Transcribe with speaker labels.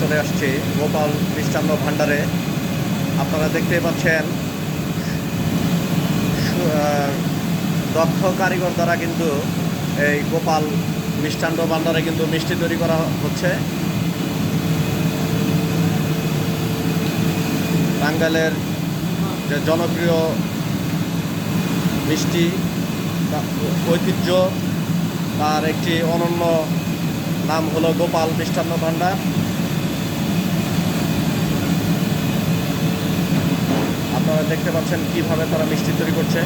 Speaker 1: চলে আসছি গোপাল মিষ্টান্ন ভাণ্ডারে। আপনারা দেখতে পাচ্ছেন দক্ষ কারিগর দ্বারা কিন্তু এই গোপাল মিষ্টান্ন ভাণ্ডারে কিন্তু মিষ্টি তৈরি করা হচ্ছে। টাঙ্গাইলের যে জনপ্রিয় মিষ্টি ঐতিহ্য, তার একটি অনন্য নাম হলো গোপাল মিষ্টান্ন ভান্ডার। আপনারা দেখতে পাচ্ছেন কীভাবে তারা মিষ্টি তৈরি করছে।